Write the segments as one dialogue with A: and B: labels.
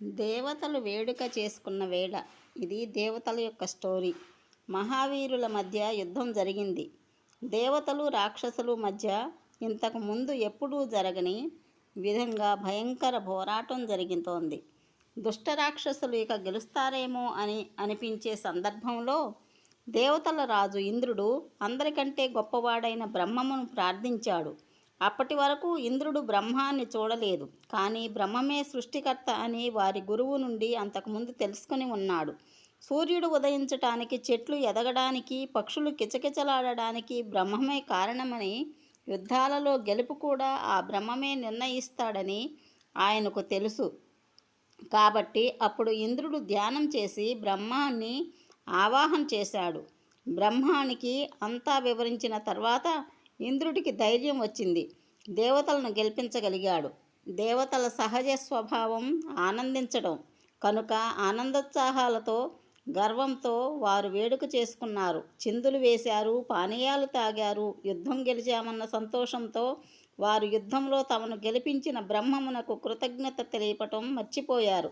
A: దేవతలు వేడుక చేసుకున్న వేళ ఇది దేవతల యొక్క స్టోరీ. మహావీరుల మధ్య యుద్ధం జరిగింది. దేవతలు రాక్షసులు మధ్య ఇంతకు ముందు ఎప్పుడూ జరగని విధంగా భయంకర పోరాటం జరుగుతోంది దుష్ట రాక్షసులు ఇక గెలుస్తారేమో అని అనిపించే సందర్భంలో దేవతల రాజు ఇంద్రుడు అందరికంటే గొప్పవాడైన బ్రహ్మమును ప్రార్థించాడు. అప్పటి వరకు ఇంద్రుడు బ్రహ్మాన్ని చూడలేదు. కానీ బ్రహ్మమే సృష్టికర్త అని వారి గురువు నుండి అంతకుముందు తెలుసుకుని ఉన్నాడు. సూర్యుడు ఉదయించటానికి చెట్లు ఎదగడానికి పక్షులు కిచకిచలాడడానికి బ్రహ్మమే కారణమని యుద్ధాలలో గెలుపు కూడా ఆ బ్రహ్మమే నిర్ణయిస్తాడని ఆయనకు తెలుసు. కాబట్టి అప్పుడు ఇంద్రుడు ధ్యానం చేసి బ్రహ్మాన్ని ఆవాహన చేశాడు. బ్రహ్మానికి అంతా వివరించిన తర్వాత ఇంద్రుడికి ధైర్యం వచ్చింది. దేవతలను గెలిపించగలిగాడు. దేవతల సహజ స్వభావం ఆనందించడం కనుక ఆనందోత్సాహాలతో గర్వంతో వారు వేడుక చేసుకున్నారు. చిందులు వేశారు పానీయాలు తాగారు యుద్ధం గెలిచామన్న సంతోషంతో వారు యుద్ధంలో తమను గెలిపించిన బ్రహ్మమునకు కృతజ్ఞత తెలియపటం మర్చిపోయారు.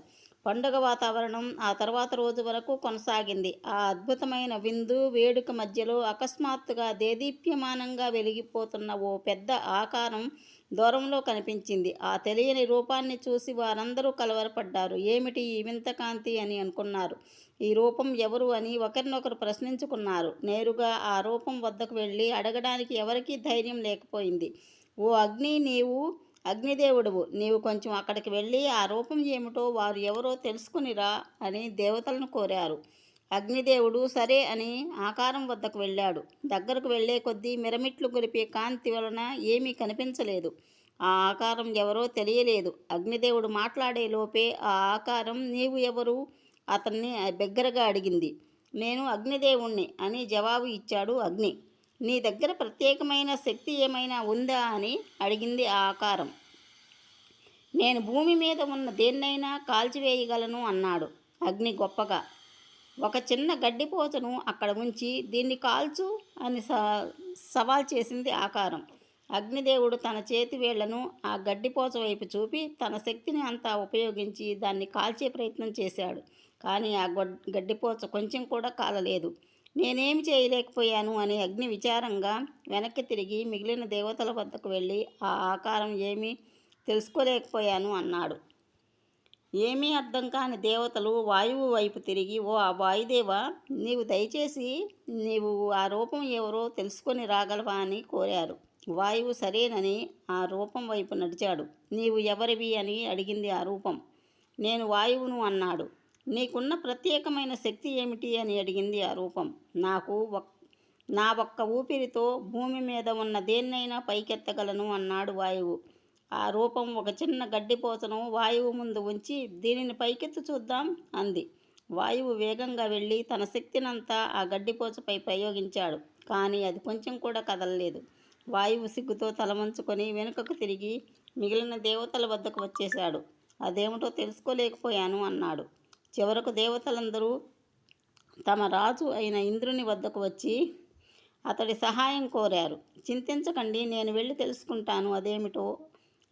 A: పండుగ వాతావరణం ఆ తర్వాత రోజు వరకు కొనసాగింది. ఆ అద్భుతమైన విందు వేడుక మధ్యలో అకస్మాత్తుగా దేదీప్యమానంగా వెలిగిపోతున్న ఓ పెద్ద ఆకారం దూరంలో కనిపించింది. ఆ తెలియని రూపాన్ని చూసి వారందరూ కలవరపడ్డారు. ఏమిటి ఈ వింత కాంతి అని అనుకున్నారు. ఈ రూపం ఎవరు అని ఒకరినొకరు ప్రశ్నించుకున్నారు. నేరుగా ఆ రూపం వద్దకు వెళ్ళి అడగడానికి ఎవరికీ ధైర్యం లేకపోయింది. ఓ అగ్ని నీవు అగ్నిదేవుడువు. నీవు కొంచెం అక్కడికి వెళ్ళి ఆ రూపం ఏమిటో వారు ఎవరో తెలుసుకునిరా అని దేవతలను కోరారు. అగ్నిదేవుడు సరే అని ఆకారం వద్దకు వెళ్ళాడు. దగ్గరకు వెళ్ళే కొద్దీ మిరమిట్లు గొలిపే కాంతి వలన ఏమీ కనిపించలేదు. ఆ ఆకారం ఎవరో తెలియలేదు. అగ్నిదేవుడు మాట్లాడే లోపే ఆ ఆకారం నీవు ఎవరు? అతన్ని బిగ్గరగా అడిగింది. నేను అగ్నిదేవుణ్ణి అని జవాబు ఇచ్చాడు అగ్ని. నీ దగ్గర ప్రత్యేకమైన శక్తి ఏమైనా ఉందా అని అడిగింది ఆ ఆకారం. నేను భూమి మీద ఉన్న దేన్నైనా కాల్చివేయగలను అన్నాడు అగ్ని గొప్పగా. ఒక చిన్న గడ్డిపోచను అక్కడ ఉంచి దీన్ని కాల్చు అని స సవాల్ చేసింది ఆకారం. అగ్నిదేవుడు తన చేతి వేళ్ళను ఆ గడ్డిపోచ వైపు చూపి తన శక్తిని అంతా ఉపయోగించి దాన్ని కాల్చే ప్రయత్నం చేశాడు. కానీ ఆ గొడ్ గడ్డిపోచ కొంచెం కూడా కాలలేదు. నేనేమి చేయలేకపోయాను అని అగ్ని విచారంగా వెనక్కి తిరిగి మిగిలిన దేవతల వద్దకు వెళ్ళి ఆ ఆకారం ఏమీ తెలుసుకోలేకపోయాను అన్నాడు. ఏమీ అర్థం కాని దేవతలు వాయువు వైపు తిరిగి ఓ ఆ వాయుదేవ నీవు దయచేసి నీవు ఆ రూపం ఎవరో తెలుసుకొని రాగలవా? అని కోరారు. వాయువు సరేనని ఆ రూపం వైపు నడిచాడు. నీవు ఎవరివి? అని అడిగింది ఆ రూపం. నేను వాయువును అన్నాడు. నీకున్న ప్రత్యేకమైన శక్తి ఏమిటి అని అడిగింది ఆ రూపం. నాకు ఒక్ నా ఒక్క ఊపిరితో భూమి మీద ఉన్న దేన్నైనా పైకెత్తగలను అన్నాడు వాయువు. ఆ రూపం ఒక చిన్న గడ్డిపోతను వాయువు ముందు ఉంచి దీనిని పైకెత్తు చూద్దాం అంది. వాయువు వేగంగా వెళ్ళి తన శక్తినంతా ఆ గడ్డిపోచపై ప్రయోగించాడు. కానీ అది కొంచెం కూడా కదలలేదు. వాయువు సిగ్గుతో తలవంచుకొని వెనుకకు తిరిగి మిగిలిన దేవతల వద్దకు వచ్చేశాడు. అదేమిటో తెలుసుకోలేకపోయాను అన్నాడు. చివరకు దేవతలందరూ తమ రాజు అయిన ఇంద్రుని వద్దకు వచ్చి అతడి సహాయం కోరారు. చింతించకండి నేను వెళ్ళి తెలుసుకుంటాను అదేమిటో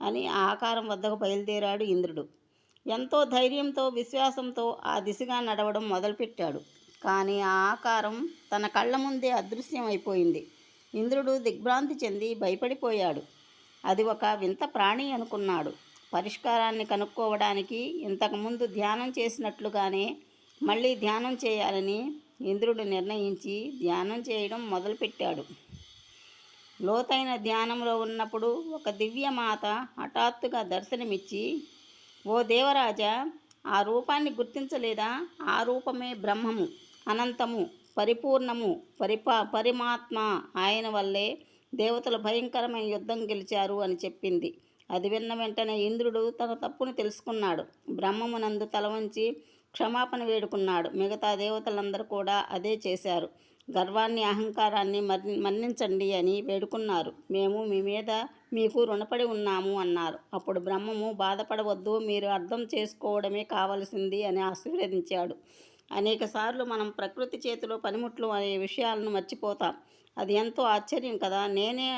A: అని ఆ ఆకారం వద్దకు బయలుదేరాడు ఇంద్రుడు. ఎంతో ధైర్యంతో విశ్వాసంతో ఆ దిశగా నడవడం మొదలుపెట్టాడు. కానీ ఆ ఆకారం తన కళ్ళ ముందే అదృశ్యం అయిపోయింది ఇంద్రుడు దిగ్భ్రాంతి చెంది భయపడిపోయాడు. అది ఒక వింత ప్రాణి అనుకున్నాడు. పరిష్కారాన్ని కనుక్కోవడానికి ఇంతకుముందు ధ్యానం చేసినట్లుగానే మళ్ళీ ధ్యానం చేయాలని ఇంద్రుడు నిర్ణయించి ధ్యానం చేయడం మొదలుపెట్టాడు. లోతైన ధ్యానంలో ఉన్నప్పుడు ఒక దివ్యమాత హఠాత్తుగా దర్శనమిచ్చి ఓ దేవరాజా ఆ రూపాన్ని గుర్తించలేదా? ఆ రూపమే బ్రహ్మము అనంతము పరిపూర్ణము పరిపా పరిమాత్మ. ఆయన వల్లే దేవతలు భయంకరమైన యుద్ధం గెలిచారు అని చెప్పింది. అది విన్న వెంటనే ఇంద్రుడు తన తప్పును తెలుసుకున్నాడు. బ్రహ్మమునందు తల వంచి క్షమాపణ వేడుకున్నాడు. మిగతా దేవతలందరూ కూడా అదే చేశారు. గర్వాన్ని అహంకారాన్ని మన్నించండి అని వేడుకున్నారు. మేము మీ మీద మీకు రుణపడి ఉన్నాము అన్నారు. అప్పుడు బ్రహ్మము బాధపడవద్దు మీరు అర్థం చేసుకోవడమే కావలసింది అని ఆశీర్వదించాడు. అనేకసార్లు మనం ప్రకృతి చేతిలో పనిముట్లు అనే విషయాలను మర్చిపోతాం. అది ఎంతో ఆశ్చర్యం కదా. నేనే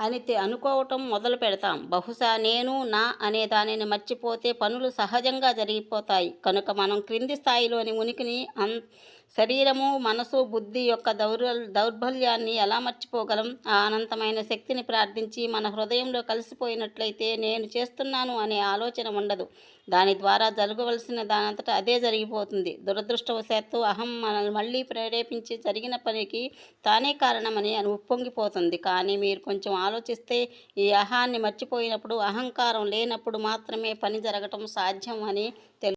A: అని అనుకోవటం మొదలు పెడతాం. బహుశా నేను నా అనే దానిని మర్చిపోతే పనులు సహజంగా జరిగిపోతాయి. కనుక మనం క్రింది స్థాయిలోని ఉనికిని అన్ శరీరము మనసు బుద్ధి యొక్క దౌర్ దౌర్బల్యాన్ని ఎలా మర్చిపోగలం? ఆ అనంతమైన శక్తిని ప్రార్థించి మన హృదయంలో కలిసిపోయినట్లయితే నేను చేస్తున్నాను అనే ఆలోచన ఉండదు. దాని ద్వారా జరగవలసిన దానంతటా అదే జరిగిపోతుంది. దురదృష్టవశాత్తు అహం మనల్ని మళ్ళీ ప్రేరేపించి జరిగిన పనికి తానే కారణమని అని ఉప్పొంగిపోతుంది. కానీ మీరు కొంచెం ఆలోచిస్తే ఈ అహాన్ని మర్చిపోయినప్పుడు అహంకారం లేనప్పుడు మాత్రమే పని జరగటం సాధ్యం అని తెలు